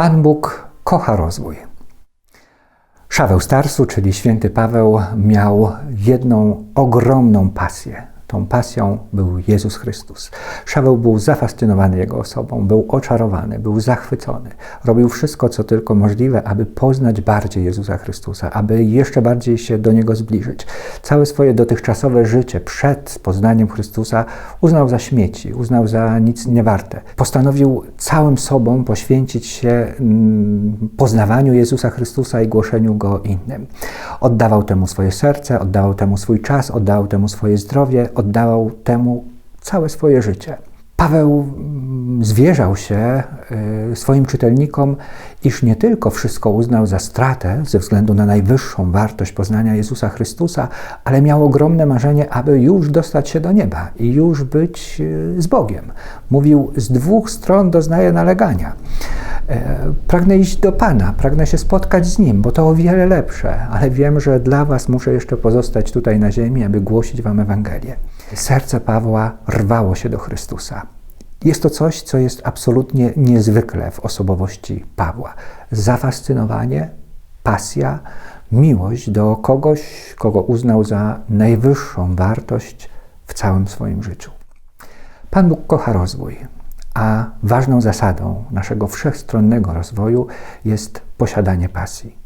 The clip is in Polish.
Pan Bóg kocha rozwój. Szaweł Starsu, czyli święty Paweł, miał jedną ogromną pasję. Tą pasją był Jezus Chrystus. Szaweł był zafascynowany Jego osobą, był oczarowany, był zachwycony. Robił wszystko, co tylko możliwe, aby poznać bardziej Jezusa Chrystusa, aby jeszcze bardziej się do Niego zbliżyć. Całe swoje dotychczasowe życie przed poznaniem Chrystusa uznał za śmieci, uznał za nic niewarte. Postanowił całym sobą poświęcić się mm, poznawaniu Jezusa Chrystusa i głoszeniu Go innym. Oddawał temu swoje serce, oddawał temu swój czas, oddawał temu swoje zdrowie, oddawał temu całe swoje życie. Paweł mm, zwierzał się y, swoim czytelnikom, iż nie tylko wszystko uznał za stratę ze względu na najwyższą wartość poznania Jezusa Chrystusa, ale miał ogromne marzenie, aby już dostać się do nieba i już być y, z Bogiem. Mówił, z dwóch stron doznaje nalegania. E, Pragnę iść do Pana, pragnę się spotkać z Nim, bo to o wiele lepsze, ale wiem, że dla Was muszę jeszcze pozostać tutaj na ziemi, aby głosić Wam Ewangelię. Serce Pawła rwało się do Chrystusa. Jest to coś, co jest absolutnie niezwykle w osobowości Pawła. Zafascynowanie, pasja, miłość do kogoś, kogo uznał za najwyższą wartość w całym swoim życiu. Pan Bóg kocha rozwój, a ważną zasadą naszego wszechstronnego rozwoju jest posiadanie pasji.